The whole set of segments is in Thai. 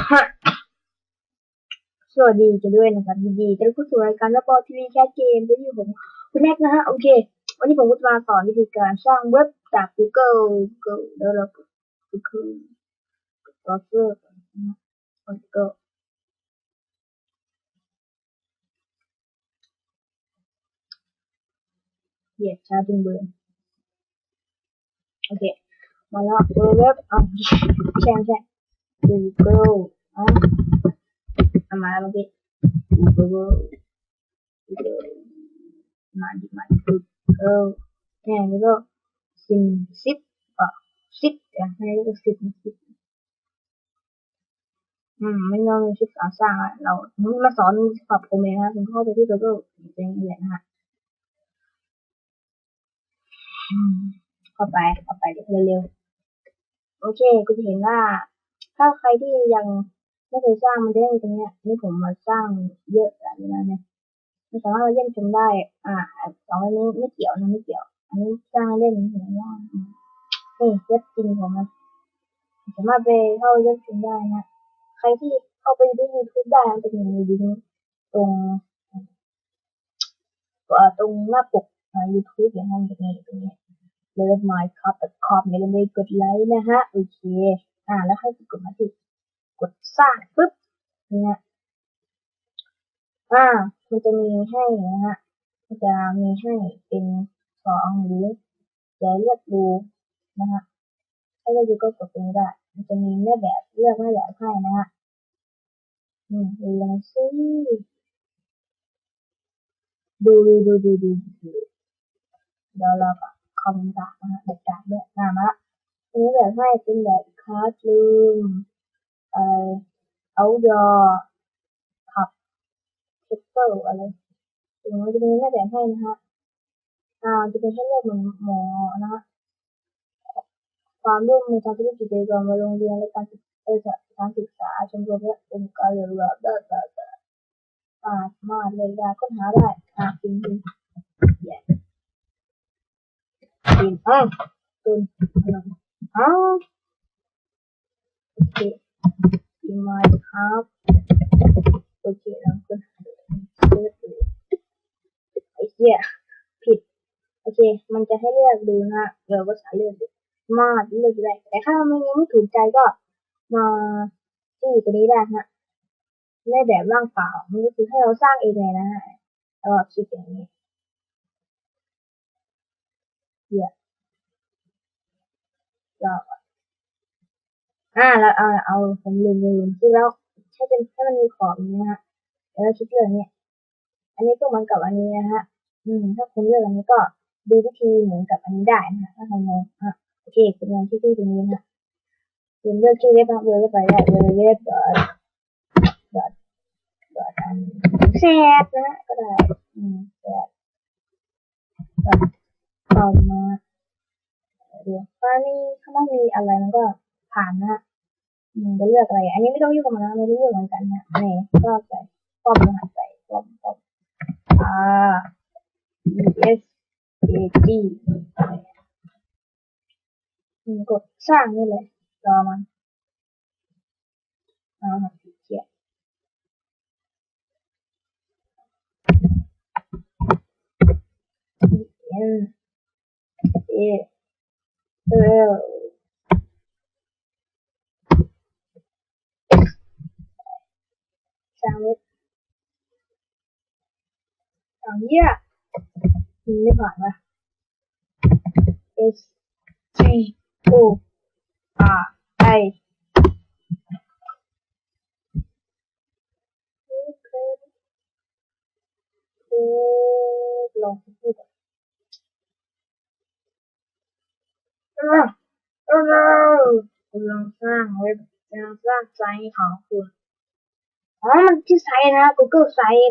สวัสดีกันด้วยนะครับยินดีต้อนรับเข้าสู่รายการระบอทีวีแคสเกมจะอยู่ผมคุณแรกนะฮะโอเค วันนี้ผมจะมาสอนวิธีการสร้างเว็บจาก Google Google เดี๋ยวเรา Google Browser นะ Google เหยียดช้าจริงเบื่อโอเค มาแล้วเว็บอะไม่ใช่ไม่ใช่ Google อะเอามาแล้วเมื่อกี้ Google Google มาดิมาดิ Google เนี่ยนี่ก็ซิมซิปอะซิปอะให้เรียกซิปซิปอืมไม่ต้องมีชิปสอนสร้างอะเรามาสอนปรับผมเองนะผมเข้าไปที่ Google เป็นอย่างนี้นะฮะเข้าไปเข้าไปเร็วๆโอเคก็จะเห็นว่า ถ้าใครที่ยังไม่เคยสร้างมันจะได้ตรงเนี้ยนี่ผมมาสร้างเยอะแล้วนะเนี่ยมันสามารถมาเยี่ยมชมได้ อ่าสองอันนี้ไม่เกี่ยวนะไม่เกี่ยว อันนี้สร้างเล่นเห็นว่านี่เว็บจริงผมนะสามารถไปเข้าเยี่ยมชมได้นะ ใครที่เข้าไปดูยูทูบได้มันจะมีลิงก์ตรงตรงหน้าปกยูทูบอย่างนั้นจะมีตรงนี้เลิฟไมค์ครับแต่ขอบอย่าลืมไปกดไลค์นะฮะ โอเค อ่า แล้วให้กดมาที่กดสร้างปุ๊บเนี่ยอ่ามันจะมีให้นะฮะมันจะมีให้เป็นสองหรือจะเลือกดูนะฮะถ้าเลือกดูก็กดตรงนี้ได้ มันจะมีแม่แบบเลือกแม่แบบให้นะฮะอืมดูลองซิดูดูดูดูดูดูเดี๋ยวเราก็คอมดานะฮะแบบดาด้วยอ่ามาละ อันนี้แบบให้เป็นแบบคลาสรูมเอ่อ outdoor ขับเทสเตอร์อะไรถึงมันจะมีแม่แบบให้นะฮะอ่าจะเป็นให้เลือกเหมือนหมอนะฮะความร่วมมือทางธุรกิจกิจกรรมโรงเรียนและการศึกเออการศึกษาชมรมและองค์การเรือแบบแบบแบบอ่ามาเลยได้ค้นหาได้อ่าจริงจริงเย้จริงอ่าตุน อ่าโอเคดีมากครับโอเคแล้วก็เลือกดูไอ้เหี้ยผิด โอเค มันจะให้เลือกดูนะเดี๋ยวก็สาเลือกดูมาเลือกได้ แต่ถ้ามันยังไม่ถูกใจก็มาที่ตัวนี้ได้ฮะในแบบร่างเปล่า มันก็คือให้เราสร้างเองเลยนะฮะแล้วก็คลิกอย่างนี้เดี๋ยว เราอ่าแล้วเอาเอาผมลืมลืมที่แล้วให้เป็นให้มันมีขอบนี้นะฮะแล้วเราคลิกเลือกเนี่ยอันนี้ก็เหมือนกับอันนี้นะฮะอืม ถ้าคุณเลือกอันนี้ก็ดูวิธีเหมือนกับอันนี้ได้นะฮะถ้าทำงงอะโอเคคุณลองที่ที่ตรงนี้นะคุณเลือกชื่อเว็บนะเว็บไปได้เว็บเดอทดอทดอทอันแซดนะก็ได้อืมแซดดอทต่อมา เดียวถ้านี่ถ้าไม่มีอะไรมันก็ผ่านนะฮะอืมจะเลือกอะไร อันนี้ไม่ต้องยุ่งกับมันนะไม่รู้เหมือนกันนะนี่ก็ใส่ป้อมรหัสใส่ป้อมป้อม R E S A G กดสร้างนี่เลยรอมันเอาหัดเขียน N A L สร้างเว็บสร้างเยี่ยไม่ผ่านวะ S T O R I ลองพูด อะกำลังสร้างเว็บกำลังสร้างไซต์ของคุณอ๋อมันชื่อไซต์นะ Google ไซต์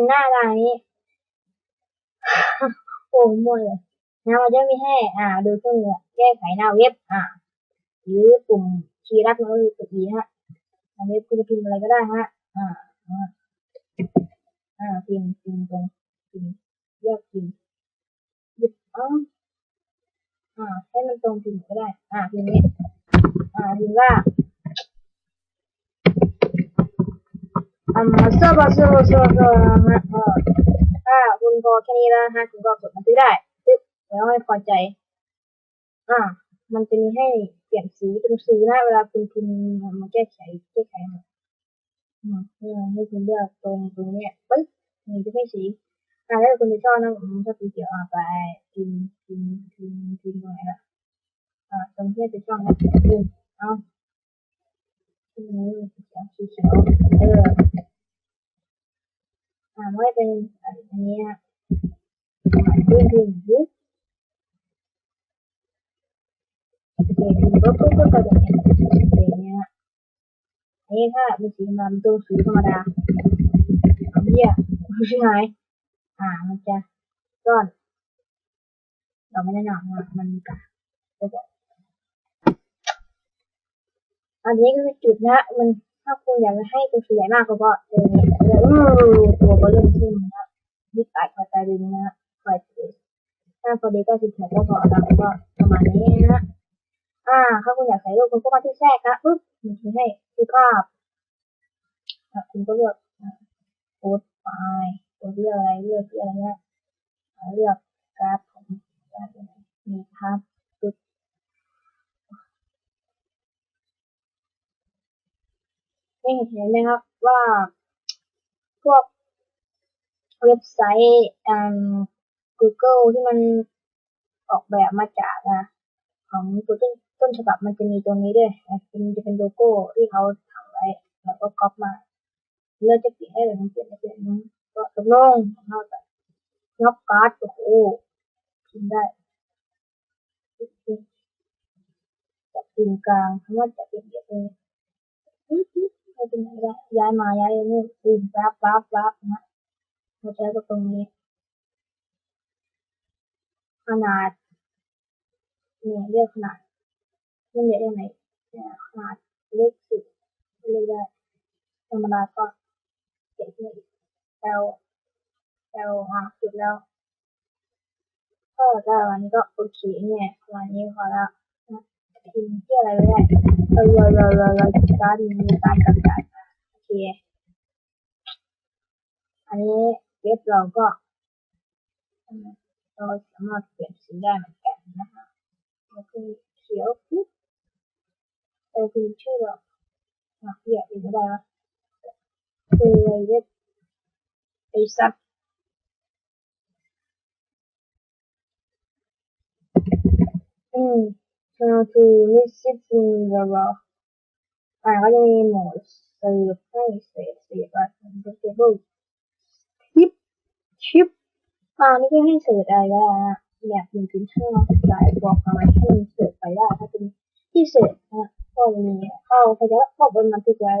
เป็นหน้าตาอย่างนี้โอ้มั่วเลยนะมันจะมีให้ อ่า ดูเครื่องมือแก้ไขหน้าเว็บ อ่า หรือปุ่มคีย์ลัดมันก็คือกด E ฮะหน้าเว็บคุณจะพิมพ์อะไรก็ได้ฮะ อ่า อ่าพิมพ์พิมพ์ตรงพิมพ์เลือกพิมพ์หยุดอ๋ออ่าให้มันตรงพิมพ์ก็ได้ อ่าพิมพ์นี้อ่าพิมพ์ว่า อ่าเซอร์บอเซอร์เซอร์เซอร์ฮะเออถ้าคุณพอแค่นี้แล้วฮะคุณก็กดบันทึกได้ปึ๊บแล้วให้พอใจ อ่า มันจะมีให้เปลี่ยนสีตรงสีนะเวลาคุณพิมพ์มาแก้ไขแก้ไขมดอืมเออให้คุณเลือกตรงตรงเนี้ยปึ๊บนี่จะให้สีอ่าแล้วคุณจะชอบนะผมชอบสีเขียวอ่าไปพิมพ์พิมพ์พิมพ์พิมพ์ตรงไหนล่ะอ่าตรงที่จะชอบนะพิมพ์เอามพ์นี้สีเขียวสีเขียวเออ อ่าไม่เป็นอันนี้อะพิมพ์พิมพ์พิมพ์โอเคพิมพ์ปุ๊บปุ๊บปุ๊บก็จะเป็นอย่างเงี้ยอันนี้ถ้าเป็นสีธรรมดาเป็นตัวสีธรรมดาเอาเหี้ยไม่ใช่ไหมอ่ามันจะซ่อนเราไม่แน่นอนว่ามันมีกาก็บอกอันนี้ก็คือจุดนะมัน ถ้าคุณอยากจะให้ตัวสีใหญ่มากก็เพราะเออเนี่ยอู้ตัวก็เริ่มขึ้นนะดิปาดพอยใจดึงนะคอยถือถ้าพอดีก็สิบหกก็พอแล้วก็ประมาณนี้นะอ่าถ้าคุณอยากใส่รูปคุณก็มาที่แทรกนะปุ๊บมันจะให้คือภาพคุณก็เลือกโพสไฟล์กดเลือกอะไรเลือกที่อะไรเงี้ยเลือกกราฟผมกราฟมีภาพ ปึ๊บนี่เห็นไหมครับว่าพวกเว็บไซต์อ่า Google ที่มันออกแบบมาจากนะของตัวต้นต้นฉบับมันจะมีตัวนี้ด้วยมันจะเป็นโลโก้ที่เขาทำไว้แล้วก็ก๊อปมาเลือกจะเปลี่ยนให้เลยมันเปลี่ยนไม่เปลี่ยนนะก็ตกลงเท่ากับยกการ์ดโอ้โหพิมได้จับพิมกลางคำว่าจับพิมพ์เดียวเอง ไม่เป็นไรได้ย้ายมาย้ายนู่นพิมพ์ปั๊บปั๊บปั๊บนะเราใช้ก็ตรงนี้ ขนาดเนี่ยเลือกขนาดเล่นเยอะได้ไหมเนี่ยขนาดเล็กสุดเลือกได้ธรรมดาก็เจ็ดเลย L L อะสุดแล้วก็ได้วันนี้ก็โอเคเนี่ยวันนี้พอแล้ว พิมพ์ที่อะไรไม่ได้เออเราเราเราเราการมีการกำจัดโอเค อันนี้เว็บเราก็เราสามารถเปลี่ยนสีได้เหมือนกันนะคะก็คือเขียวปุ๊บเออคือชื่อเราอะเรียกไม่ได้วะคือเว็บไอซับอืม how to visit the world อ่าก็จะมีโหมดสิร์ฟให้เสร็จเสร็จว่าเป็นเทเบิลชิปชิปตอ่านี่ก็ให้สิร์ชอะไรก็ได้นะแบบหนึ่งถึงห้าสายบอกเอาไว้ให้มันสิร์ชไปได้ถ้าเป็นที่สิร์ชนะก็จะมีเข้าเขาจะเข้าบนบันทึกไว้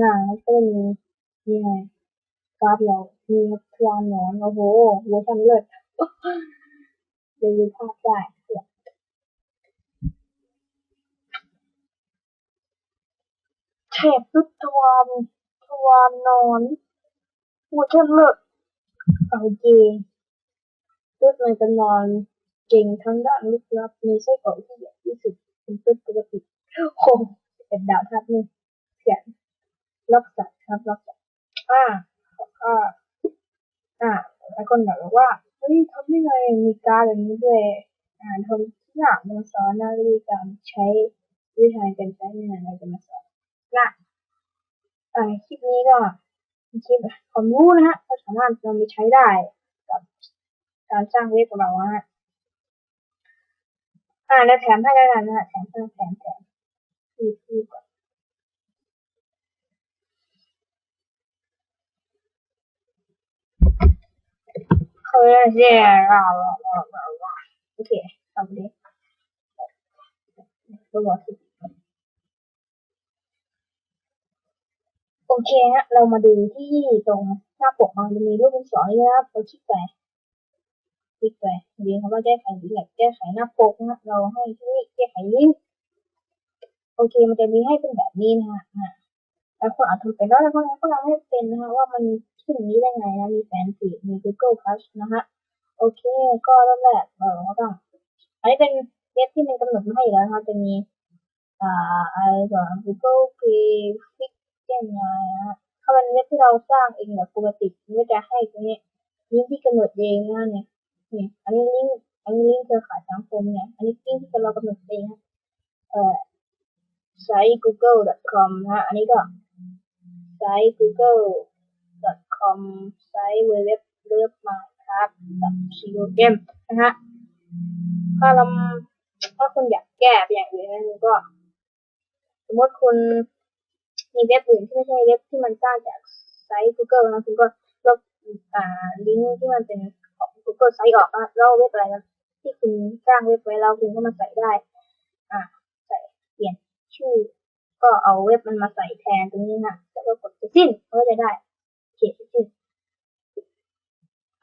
งานก็มีนี่ไงกร์ดเรามีทวานหนอนโอ้โหเวอร์ชันเลิศ จะดูภาพได้เทปตุ๊ทวานทวนอนเวอร์ชันเลิศเอาจริงตุ๊ดในตำนานเก่งทั้งด้านลึกลับมีไส้กรอกที่ใหญ่ที่สุดเป็นตุ๊ดปกติโอ้เป็นดาวทับนี่เขียนล็อกสัตว์ครับล็อกสัตว์อ่าอ่าอ่าหลายคนบอกว่า เฮ้ยทำได้ไงมีการแบบนี้ด้วยอ่านทนที่หนักมาสอนนะวิธีการใช้วิธีการใช้ในงานอะไรจะมาสอนนะอ่าคลิปนี้ก็เป็นคลิปความรู้นะฮะก็สามารถนำไปใช้ได้กับการสร้างเว็บของเรานะฮะอ่าแล้วแถมให้แล้นนะฮะแถมแถมแถมแถมคือคือก่อน เคยเสียราวโอเคทำดิตัวบอกสิโอเคฮะเรามาดูที่ตรงหน้าปกมันจะมีรูปเป็นสองนะครับเราคลิกไปคลิกไปเรียนคำว่าแก้ไขหรืออยากแก้ไขหน้าปกนะเราให้ที่นี่แก้ไขลิงก์โอเค มันจะมีให้เป็นแบบนี้นะฮะอะแล้วคนอาจทำเป็นแล้วแล้วคนก็ทำให้เป็นนะฮะว่ามัน ขึ้นอนี้ได้ไงนะ มีแฟนเพจมี Google Plus นะฮะ โอเค ก็เริ่มแรกเราก็ต้อง อันนี้เป็นเว็บที่มันกำหนดมาให้แล้วนะครับจะมี อ่าอะไรก่อน Google Graphics อะไรนะฮะถ้าเป็นเว็บที่เราสร้างเองแบบปกติมันก็จะให้ตรงนี้ลิงก์ที่กำหนดเองนะเนี่ยนี่อันนี้ลิงก์อันนี้ลิงก์เครือข่ายสังคมเนี่ย อันนี้ลิงก์ที่เรากำหนดเองนะเอ่อไซต์ google.com นะฮะอันนี้ก็ไซต์ .com ไซต์เว็บเลิฟมาครับ .com นะฮะถ้าเราถ้าคุณอยากแก้ไปอย่างอื่นนะคุณก็ สมมติคุณมีเว็บอื่นที่ไม่ใช่เว็บที่มันสร้างจากไซต์ Google นะคุณก็ลบอ่าลิงก์ที่มันเป็นของ Google ไซต์ออกนะแล้วเว็บอะไรนะที่คุณสร้างเว็บไว้แล้วคุณก็มาใส่ได้ อ่า ใส่เปลี่ยนชื่อ ก็เอาเว็บมันมาใส่แทนตรงนี้นะแล้วก็กดสิ้นก็จะได้ โอเคเสร็จสิ้น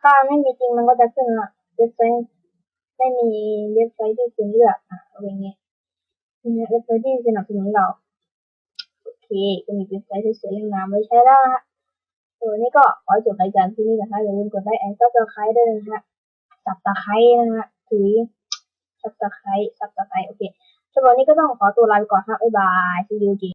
ถ้าไม่มีจริงมันก็จะขึ้นละเว็บไซต์ไม่มีเว็บไซต์ที่คุณเลือกอะเอาอย่างเงี้ยนี่เว็บไซต์ที่สนับสนุนเราโอเคก็มีเว็บไซต์สวยๆงามไว้ใช้แล้วนะฮะตัวนี้ก็ขอจบรายการที่นี่นะคะอย่าลืมกดไลค์แอนด์ซับสไครต์ด้วยนะฮะสับตะไคร้นะฮะถุยสับตะไคร้สับตะไคร้โอเคสำหรับวันนี้ก็ต้องขอตัวลาไปก่อนครับบ๊ายบาย see you again